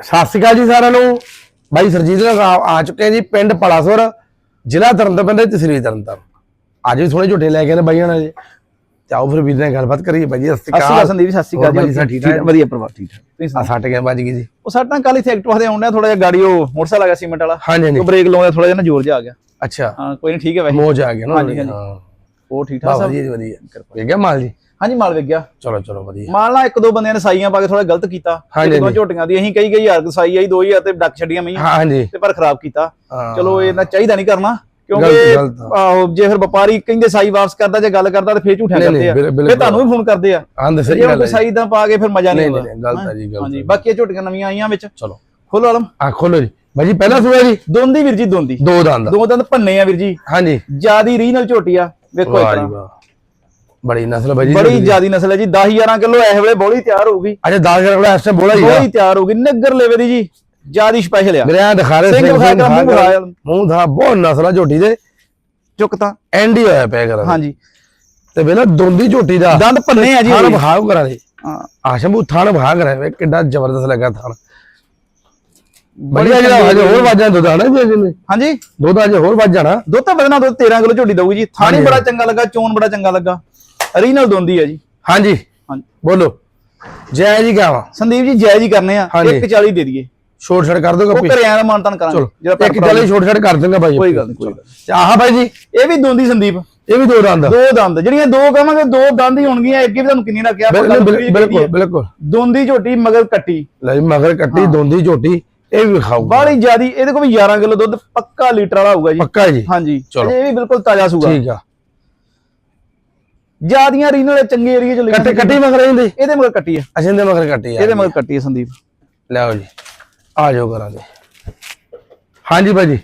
ਸਤਿ ਸ਼੍ਰੀ ਅਕਾਲ ਜੀ ਸਾਰਿਆਂ ਨੂੰ। ਬਾਈ ਸਰਜੀਤ ਨਾਲ ਆ ਆ ਚੁੱਕੇ ਜੀ ਪਿੰਡ ਪਲਾਸੁਰ ਜ਼ਿਲ੍ਹਾ ਤਰਨਤਾਰਨ ਦੇ ਤਹਿਸੀਲ ਤਰਨਤਾਰਨ। ਅੱਜ ਵੀ ਥੋੜੇ ਝੋਟੇ ਲੈ ਕੇ ਆਏ ਨੇ ਬਾਈਆਂ ਨਾਲ ਜੀ। ਤੇ ਆਓ ਫਿਰ ਵੀਰ ਨਾਲ ਗੱਲਬਾਤ ਕਰੀਏ ਬਾਈ ਜੀ ਸਤਿ ਸ਼੍ਰੀ ਅਕਾਲ ਸੰਦੀਪ ਸਤਿ ਸ਼੍ਰੀ ਅਕਾਲ ਸਾਹਿਬ ਠੀਕ ਠਾਕ? ਵਧੀਆ ਪਰਿਵਾਰ ਠੀਕ ਠਾਕ। ਤੁਸੀਂ ਆ ਸੱਟ ਗਿਆ ਬਾਜੀ ਜੀ? ਉਹ ਸਾਡਾ ਕੱਲ ਇੱਥੇ ਐਕਟਿਵਾ ਦੇ ਆਉਂਦਾ ਥੋੜਾ ਜਿਹਾ ਗਾੜੀ ਉਹ ਮੋਟਰਸਾਈਕਲ ਆ ਗਿਆ ਸੀਮੈਂਟ ਵਾਲਾ। ਹਾਂਜੀ ਹਾਂਜੀ। ਉਹ ਬ੍ਰੇਕ ਲਾਉਂਦਾ ਥੋੜਾ ਜਿਹਾ ਨਾ ਜ਼ੋਰ ਜਿਹਾ ਆ ਗਿਆ। ਅੱਛਾ। ਹਾਂ ਕੋਈ ਨਹੀਂ ਠੀਕ ਹੈ ਵੈਸੇ। ਮੋਜ ਆ ਗਿਆ ਨਾ। ਹਾਂਜੀ, ਉਹ ਠੀਕ ਠਾਕ ਸਭ? ਵਧੀਆ ਜੀ ਵਧੀਆ। ਵੇਖ ਗਿਆ ਮਾਲ ਜੀ? ਹਾਂਜੀ ਮਾਲ ਵੇਖ ਗਿਆ। ਚਲੋ ਚਲੋ ਵਧੀਆ। ਮਾਲ ਨਾਲ ਇੱਕ ਦੋ ਬੰਦਿਆਂ ਨੇ ਸਾਈਆਂ ਪਾ ਕੇ ਥੋੜਾ ਗਲਤ ਕੀਤਾ। ਦੋ। ਝੋਟੀਆਂ ਦੀ ਅਸੀਂ ਕਈ ਕਈ ਕੁ ਸਾਈ ਆਈ 2000 ਤੇ ਡੱਕ ਛੱਡੀਆਂ ਮਈਆਂ ਹਾਂ ਹਾਂਜੀ। ਤੇ ਪਰ ਖਰਾਬ ਕੀਤਾ। ਚਲੋ ਇਹ ਨਾ ਚਾਹੀਦਾ ਨਹੀਂ ਕਰਨਾ ਕਿਉਂਕਿ ਜੇ ਫਿਰ ਵਪਾਰੀ ਕਹਿੰਦੇ ਸਾਈ ਵਾਪਸ ਕਰਦਾ ਜੇ ਗੱਲ ਕਰਦਾ ਤੇ ਫੇਰ ਝੂਠਾ ਕਰਦੇ ਆ। ਫਿਰ ਤੁਹਾਨੂੰ ਵੀ ਫੋਨ ਕਰਦੇ ਆ। ਹਾਂ ਦੱਸੋ ਜੇ ਜੀ ਹੁਣ ਗੱਲ ਕੋਈ ਹੈ ਸਾਈ ਦਾ ਪਾ ਕੇ ਫਿਰ ਮਜ਼ਾ ਨਹੀਂ ਆਉਂਦਾ। ਗਲਤ ਹੈ ਜੀ, ਗਲਤ ਹਾਂਜੀ। ਬਾਕੀ ਝੋਟੀਆਂ ਨਵੀਆਂ ਆਈਆਂ ਵਿੱਚ। ਚਲੋ। ਖੋਲੋ ਆਲਮ। ਆ ਖੋਲੋ ਜੀ। ਬਾਈ ਜੀ ਪਹਿਲਾ ਸੂਆ ਜੀ? ਦੋਂਦੀ ਵੀਰ ਜੀ ਦੋਂਦੀ। ਦੋ ਦੰਦ। ਦੋ ਦੰਦ ਭੰਨੇ ਆ ਵੀਰ ਜੀ। ਹਾਂਜੀ। ਜਿਆਦੀ ਰੀਨਲ ਝੋਟੀ ਆ। ਵੇਖੋ ਵਾਹ ਜੀ ਇਤਨਾ ਵਾਹ। ਬੜੀ ਨਸਲ ਬਾਈ ਜੀ ਬੜੀ ਜਿਆਦੀ ਨਸਲ ਹੈ ਜੀ 10 11 ਕਿਲੋ ਇਸ ਵੇਲੇ ਬੋਲੀ ਤਿਆਰ ਹੋਊਗੀ। ਅੱਛਾ 10 ਗ੍ਰਾਮ ਦਾ ਇਸ ਟਾਈਮ ਬੋਲਾ ਜੀ ਬੋਲੀ ਤਿਆਰ ਹੋਊਗੀ ਨਗਰ ਲੇਵੇ ਦੀ ਜੀ ਜਿਆਦੀ ਸਪੈਸ਼ਲ ਆ। ਮੇਰੇ ਆ ਦਿਖਾ ਰਹੇ ਸਿੰਘ ਸਿੰਘ ਵਿਖਾ ਸਿੰਘ ਕੇ ਮੂੰਹ ਦਾ ਬਹੁਤ ਨਸਲਾ ਝੋਟੀ ਦੇ। ਚੁੱਕ ਤਾਂ। ਐਂਡ ਹੀ ਹੋਇਆ ਪਿਆ ਕਰਾਂ। ਹਾਂਜੀ। ਤੇ ਵੇਲਾ ਦੋਂਦੀ ਝੋਟੀ ਦਾ। ਦੰਦ ਭੰਨੇ ਆ ਜੀ ਥਾਣ। ਭਾਗ ਕਰਾਂ ਦੇ ਹਾਂ। ਆਸ਼ਮੂ ਥਾਣ ਭਾਗ ਕਰਾਂ। ਵੇ ਕਿੱਡਾ ਜ਼ਬਰਦਸਤ ਲੱਗਾ ਥਾਣ ਬੜੀ ਬੜੀਆ ਜਿਹੜਾ ਹਜੇ ਹੋਰ ਵੱਜ ਦੁੱਧ ਹਨਾ ਵੀ ਨੇ ਹਾਂਜੀ। ਦੁੱਧ ਅਜੇ ਹੋਰ ਵੱਜ ਜਾਣਾ। ਦੁੱਧ ਤਾਂ ਵਧਣਾ ਦੁੱਧ 13 ਕਿਲੋ ਝੋਟੀ ਦਊਗੀ ਜੀ। ਥਾਣੀ ਹਾਂਜੀ। ਬੜਾ ਚੰਗਾ ਲੱਗਾ ਚੋਣ ਬੜਾ ਚੰਗਾ ਲੱਗਾ। ਰੀਨਲ ਦੋਂਦੀ ਆ ਜੀ। ਹਾਂਜੀ। ਹਾਂਜੀ। ਬੋਲੋ। ਜੈ ਜੀ ਕਾਵਾ ਸੰਦੀਪ ਜੀ ਜਾਇਜ਼ ਹੀ ਕਰਨੇ ਆ। ਹਾਂਜੀ। 140 ਦੇ ਦਈਏ। ਛੋਟ ਛੜ ਕਰ ਦੋ ਉਹ ਕੱਪੀ ਘਰੇ ਆਇਆ ਮਾਨਤਨ ਕਰਾਂਗੇ। ਚਲੋ ਜਿਹੜਾ ਇੱਕ ਚੱਲੇ ਛੋਟ ਛੜ ਕਰ ਦੂੰਗਾ ਬਾਈ ਕੋਈ ਗੱਲ ਨਹੀਂ ਕੋਈ ਗੱਲ ਆਹ ਬਾਈ ਜੀ। ਇਹ ਵੀ ਦੋਂਦੀ ਸੰਦੀਪ। ਇਹ ਵੀ ਦੋ ਦੰਦ। ਦੋ ਦੰਦ। ਜਿਹੜੀਆਂ ਦੋ ਕਹਾਂਗੇ ਦੋ ਦੰਦ ਹੀ ਹੋਣਗੀਆਂ। ਅੱਗੇ ਵੀ ਤੁਹਾਨੂੰ ਕਿੰਨੀ ਨਾ ਕਿਹਾ ਬਿਲਕੁਲ ਬਿਲਕੁਲ ਬਿਲਕੁਲ। ਦੋਂਦੀ ਝੋਟੀ ਮਗਰ ਕੱਟੀ। ਲੈ ਜੀ ਮਗਰ ਕੱਟੀ ਦੋਂਦੀ ਝੋਟੀ ਇਹ ਵੀ ਖਾਊਗਾ ਬਾਹਲੀ ਜਿਆਦੀ ਇਹਦੇ ਕੋਲ ਵੀ 11 ਕਿਲੋ ਦੁੱਧ ਪੱਕਾ ਲੀਟਰ ਵਾਲਾ ਹੋਊਗਾ ਜੀ। ਪੱਕਾ ਜੀ। ਹਾਂਜੀ। ਇਹ ਵੀ ਬਿਲਕੁਲ ਤਾਜ਼ਾ ਸੂਗਾ। ਠੀਕ ਆ। ਜਿਆਦੀਆਂ ਰੀਨਲ ਚੰਗੇ ਏਰੀਏ ਚ ਕੱਟੀ ਕੱਟੀ ਮਗਰ ਇਹਦੇ ਇਹਦੇ ਮਗਰ ਕੱਟੀ ਆ। ਅਛੇ ਦੇ ਮਗਰ ਕੱਟੀ ਆ ਇਹਦੇ ਮਗਰ ਕੱਟੀ ਆ ਸੰਦੀਪ। ਲਿਆਓ ਜੀ। ਆ ਜਾਓ ਕਰਾਂ ਦੇ ਹਾਂਜੀ ਭਾਜੀ।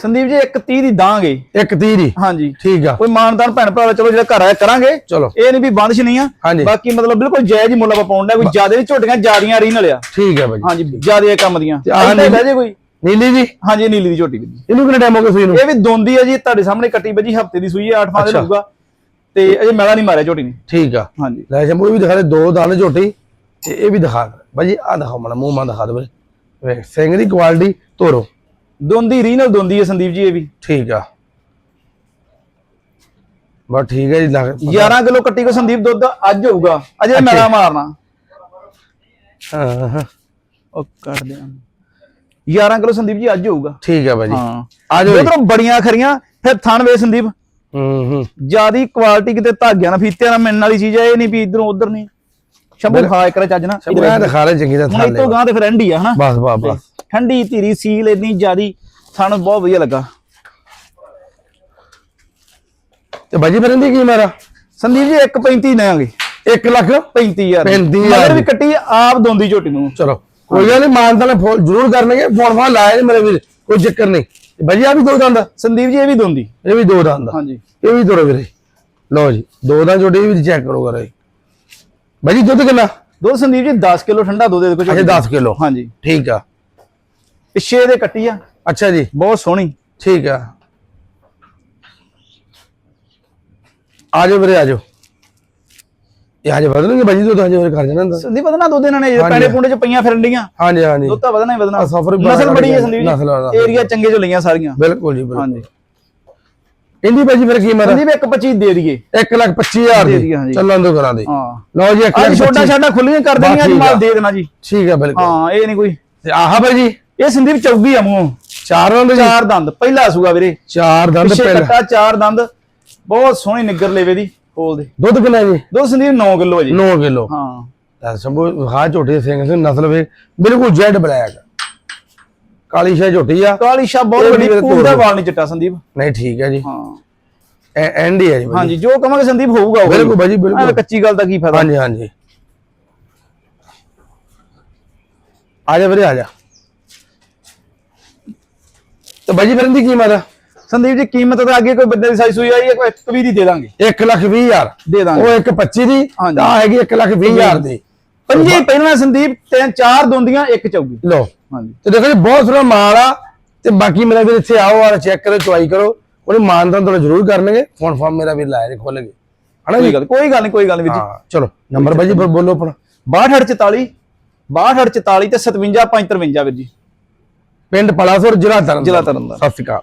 ਸੰਦੀਪ ਜੀ ਇੱਕ 30 ਦੀ ਦਾਂਗੇ। ਇੱਕ ਤੀਹ ਦੀ? ਹਾਂਜੀ। ਠੀਕ ਆ। ਕੋਈ ਮਾਨਦਾਨ ਭੈਣ ਭਰਾ ਚਲੋ ਜਿਹੜਾ ਘਰ ਆਇਆ ਕਰਾਂਗੇ। ਚਲੋ। ਇਹ ਨਹੀਂ ਵੀ ਬੰਦਸ਼ ਨਹੀਂ ਆ। ਬਾਕੀ ਮਤਲਬ ਬਿਲਕੁਲ ਜਾਇਜ਼ ਹੀ ਮੁੱਲ ਆਪਾਂ ਪਾਉਂਦਾ ਕੋਈ ਜ਼ਿਆਦਾ ਨਹੀਂ ਝੋਟੀਆਂ ਜ਼ਿਆਦੀਆਂ ਰੀਨਲ ਆ ਠੀਕ ਆ ਭਾਜੀ। ਹਾਂਜੀ ਜ਼ਿਆਦਾ ਕੰਮ ਦੀਆਂ। ਆਹ ਬਹਿ ਜੇ ਕੋਈ। ਨੀਲੀ ਜੀ? ਹਾਂਜੀ ਨੀਲੀ ਦੀ ਝੋਟੀ। ਇਹਨੂੰ ਕਿੰਨਾ ਟਾਈਮ ਹੋ ਗਿਆ ਸੂਈ ਨੂੰ? ਇਹ ਵੀ ਦੋਂਦੀ ਹੈ ਜੀ ਤੁਹਾਡੇ ਸਾਹਮਣੇ ਕੱਟੀ ਵੱਜੀ ਹਫ਼ਤੇ ਦੀ ਸੂਈ ਹੈ 8 ਦਿਨ ਅੱਛਾ। ਹੋਊਗਾ। ਤੇ ਅਜੇ ਮੈਲਾ ਨਹੀਂ ਮਾਰਿਆ ਝੋਟੀ ਨੇ। ਠੀਕ ਆ। ਹਾਂਜੀ। ਲੈ ਸ਼ੰਭੂ ਵੀ ਦਿਖਾ ਦੇ ਦੋ ਦਾਣੇ ਝੋਟੀ ਤੇ ਇਹ ਵੀ ਦਿਖਾ ਭਾਜੀ ਆ ਦਿਖਾਓ ਮਣਾ ਮੂੰਹ ਮਾਂ ਦਿਖਾ ਦੇ ਵੀਰੇ ਵੇਖ ਸਿੰਘ ਦੀ ਕੁਆਲਿਟੀ ਤੋਰੋ ਦੋਂਦੀ ਰੀਨਲ ਦੋਂਦੀ ਹੈ ਸੰਦੀਪ ਜੀ ਇਹ ਵੀ। ਠੀਕ ਆ। ਬਸ ਠੀਕ ਹੈ ਜੀ ਲੱਗ 11 ਕਿਲੋ ਕੱਟੀ ਕੋ ਸੰਦੀਪ ਦੁੱਧ ਅੱਜ ਹੋਊਗਾ। ਅਜੇ ਮੈਲਾ ਮਾਰਨਾ। ਹਾਂ ਹਾਂ। ਉਹ ਕੱਢ ਦੇ 11 ਕਿਲੋ ਸੰਦੀਪ ਜੀ ਅੱਜ ਹੋਊਗਾ। ਠੀਕ ਹਾਂ। ਆ ਜਾਓ ਜੀ। ਉਧਰੋਂ ਬੜੀਆਂ ਖਰੀਆਂ ਫਿਰ ਥਣ ਵੇ ਸੰਦੀਪ। ਹੂੰ ਹੂੰ ਜਿਆਦੀ ਕੁਆਲਿਟੀ ਕਿਤੇ ਧਾਗਿਆਂ ਨਾਲ ਫੀਤਿਆਂ ਨਾਲ ਮਿਲਣ ਵਾਲੀ ਚੀਜ਼ ਹੈ ਇਹ ਨਹੀਂ ਵੀ ਇਧਰੋਂ ਉਧਰ ਨਹੀਂ। ਸ਼ੰਭੂ ਖਾ ਇੱਕ ਚੱਜ ਨਾ ਐਂ ਦਿਖਾ ਲੈ ਚੰਗੀ ਤਰ੍ਹਾਂ ਥੱਲੇ ਤੋਂ ਗਾਂ ਤੇ ਫਿਰ ਐਂਡ ਹੀ ਆ ਹਨਾ? ਬਸ ਬਸ ਬਸ। ਠੰਡੀ ਧੀਰੀ ਸੀਲ ਇੰਨੀ ਜਿਆਦੀ ਸਾਨੂੰ ਬਹੁਤ ਵਧੀਆ ਲੱਗਾ। ਤੇ ਭਾਜੀ ਫਿਰ ਇਹਦੀ ਕੀ ਮਾਰਾ? ਸੰਦੀਪ ਜੀ 1.35 ਦੇਾਂਗੇ 1 ਲੱਖ? 35000 35,000 ਮਗਰ ਵੀ ਕੱਟੀ ਆਪ ਦੋਂਦੀ ਝੋਟੀ ਨੂੰ। ਚਲੋ ਕੋਈ ਗੱਲ ਨਹੀਂ ਮਾਨਤਾ ਨੇ ਫੋਨ ਜ਼ਰੂਰ ਕਰਨਗੇ। ਫੋਨ ਫਾਨ ਲਾਇਆ ਮੇਰੇ ਵੀਰ ਕੋਈ ਚੱਕਰ ਨਹੀਂ। ਭਾਜੀ ਆ ਵੀ ਦੋ ਦੰਦ ਸੰਦੀਪ ਜੀ ਇਹ ਵੀ ਦੋਂਦੀ। ਇਹ ਵੀ ਦੋ ਦੰਦ ਹਾਂਜੀ। ਇਹ ਵੀ ਤੋਰੋ ਵੀਰੇ। ਲਓ ਜੀ ਦੋ ਦੰਦ ਜੋੜੀ ਵੀ ਚੈੱਕ ਕਰੋ ਕਰੇ ਭਾਜੀ ਦੁੱਧ ਕਿੰਨਾ? ਦੁੱਧ ਸੰਦੀਪ ਜੀ 10 ਕਿਲੋ ਠੰਡਾ ਦੁੱਧ ਦੇ ਦੇਖੋ ਅੱਛਾ 10 ਕਿਲੋ। ਹਾਂਜੀ। ਠੀਕ ਆ। ਪਿੱਛੇ ਦੇ ਕੱਟੀ ਆ। ਅੱਛਾ ਜੀ। ਬਹੁਤ ਸੋਹਣੀ। ਠੀਕ ਆ। ਆ ਜਾਓ ਵੀਰੇ ਆ ਜਾਓ। ਇਹ ਹਜੇ ਵਧਣਗੇ ਭਾਜੀ ਦੁੱਧ ਹਜੇ ਹੋਰ ਕਰ ਜਾਣਾ ਹੁੰਦਾ। ਸੰਦੀਪ ਵਧਣਾ ਦੁੱਧ ਇਹਨਾਂ ਨੇ ਜੇ ਹਾਂਜੀ। ਪੈਂਡੇ ਪੁੰਡੇ ਚ ਪਈਆਂ ਫਿਰਨ ਡੀਆਂ। ਹਾਂਜੀ ਹਾਂਜੀ। ਦੁੱਧ ਤਾਂ ਵਧਣਾ ਹੀ ਵਧਣਾ। ਆਹ ਸਫ਼ਰ ਵੀ ਬੜਾ ਨਸਲ ਬੜੀ ਹੈ ਸੰਦੀਪ ਨਸਲ ਵਾਲਾ। ਜੀ ਏਰੀਆ ਚੰਗੇ ਚੋਂ ਲਈਆਂ ਸਾਰੀਆਂ। ਬਿਲਕੁਲ ਜੀ ਬਿਲਕੁਲ। ਹਾਂਜੀ। ਇਹਦੀ ਭਾਜੀ ਫਿਰ ਕੀ ਮਾਰਾ? ਸੰਦੀਪ 1.25 ਦੇ ਦਈਏ। 1 ਲੱਖ 25000 ਦੇ ਦੀ। ਦਈਏ, ਹਾਂਜੀ। ਚੱਲਣ ਦੋ ਕਰਾਂ ਦੇ। ਹਾਂ। ਲਓ ਜੀ 1 ਅੱਜ ਛੋਟਾ 25 ਛਾਟਾ ਖੁੱਲੀਆਂ ਕਰ ਦੇਣੀਆਂ ਅੱਜ ਮਾਲ। ਦੇ ਦੇਣਾ ਜੀ। ਠੀਕ ਆ ਬਿਲਕੁਲ। ਹਾਂ ਇਹ ਨਹੀਂ ਕੋਈ। ਤੇ ਆਹ ਭਾਜੀ ਇਹ ਸੰਦੀਪ ਚੌਗੀ ਆ ਮੂੰਹ। ਚਾਰ ਦੰਦ ਜੀ। ਚਾਰ ਦੰਦ। ਪਹਿਲਾ ਸੂਗਾ ਵੀਰੇ। ਚਾਰ ਦੰਦ ਪਿੱਛੇ ਪਹਿਲਾਂ। ਕੱਟਾ ਚਾਰ ਦੰਦ। ਬਹੁਤ ਸੋਹਣੀ ਨਿੱਗਰ ਲੇਵੇ ਦੀ। ਖੋਲ ਦੇ। ਦੁੱਧ ਕਿੰਨਾ ਜੀ? ਦੁੱਧ ਸੰਦੀਪ 9 ਕਿਲੋ ਜੀ। 9 ਕਿਲੋ। ਹਾਂ। ਤਾਂ ਸੰਭੂ ਹਾਂ ਝੋਟੀ ਸਿੰਘ ਸਿੰਘ ਨਸਲ ਵੇ ਬਿਲਕੁਲ ਜੈਡ ਬਲੈਕ। ਕਾਲੀ ਸ਼ਾਹ ਝੋਟੀ ਆ। ਕਾਲੀ ਸ਼ਾ ਬਹੁਤ ਵੱਡੀ ਪੂਰ ਵਾਲ ਨਹੀਂ ਚਿੱਟਾ ਸੰਦੀਪ। ਨਹੀਂ ਠੀਕ ਹੈ ਜੀ। ਹਾਂ। ਐ- ਐਂਡ ਹੀ ਹੈ ਜੀ। ਹਾਂਜੀ ਜੋ ਕਹਾਂਗੇ ਸੰਦੀਪ ਹੋਊਗਾ ਉਹ। ਬਿਲਕੁਲ ਭਾਜੀ, ਬਿਲਕੁਲ। ਕੱਚੀ ਗੱਲ ਦਾ ਕੀ ਫਾਇਦਾ? ਹਾਂਜੀ ਹਾਂਜੀ। ਆ ਜਾ ਵੀਰੇ ਆ ਜਾ। ਤੇ ਬਾਜੀ ਫਿਰ ਦੀ ਕੀਮਤ ਆ? ਸੰਦੀਪ ਜੀ ਕੀਮਤ ਤਾਂ ਅੱਗੇ ਕੋਈ ਬੰਦੇ ਦੀ ਸਾਈ ਸੂਈ ਆਈ ਹੈ ਕੋਈ ਇੱਕ ਵੀ ਦੀ ਦੇ ਦਾਂਗੇ। 1 ਲੱਖ 20 ਹਜ਼ਾਰ। ਦੇ ਦਾਂਗੇ। ਉਹ ਇੱਕ 25 ਦੀ। ਆ ਹੈਗੀ 1 ਲੱਖ 20 ਹਜ਼ਾਰ ਦੀ। ਪੰਜੀ ਪਹਿਲਾਂ ਸੰਦੀਪ ਤਿੰਨ ਚਾਰ ਦੋਂਦੀਆਂ ਇੱਕ ਚੌਗੀ। ਲੋ ਹਾਂਜੀ। ਤੇ ਦੇਖੋ ਜੀ ਬਹੁਤ ਸੋਹਣਾ ਮਾਲ ਆ। ਤੇ ਬਾਕੀ ਮੇਰਾ ਵੀਰ ਇੱਥੇ ਆਓ ਆ ਚੈੱਕ ਕਰੋ ਚੁਆਈ ਕਰੋ। ਉਹਨੇ ਮਾਨਦਾਨ ਤੁਹਾਨੂੰ ਜ਼ਰੂਰ ਕਰਨਗੇ। ਫੋਨ ਫਾਰਮ ਮੇਰਾ ਵੀਰ ਲਾਇਆ ਜੇ ਖੋਲਗੇ ਕੋਈ ਜੀ? ਕੋਈ ਗੱਲ ਨਹੀਂ ਕੋਈ ਗੱਲ ਨਹੀਂ ਵੀਰ ਜੀ। ਚਲੋ ਨੰਬਰ ਬਾਜੀ ਬੋਲੋ ਆਪਣਾ। 6244 6244 ਤੇ 57553 ਵੀਰ ਜੀ। ਪਿੰਡ ਪਲਾਸੁਰ ਜ਼ਿਲ੍ਹਾ ਤਰਨਤਾਰਨ। ਜ਼ਿਲ੍ਹਾ ਤਰਨਤਾਰਨ। ਸਤਿ ਸ਼੍ਰੀ ਅਕਾਲ।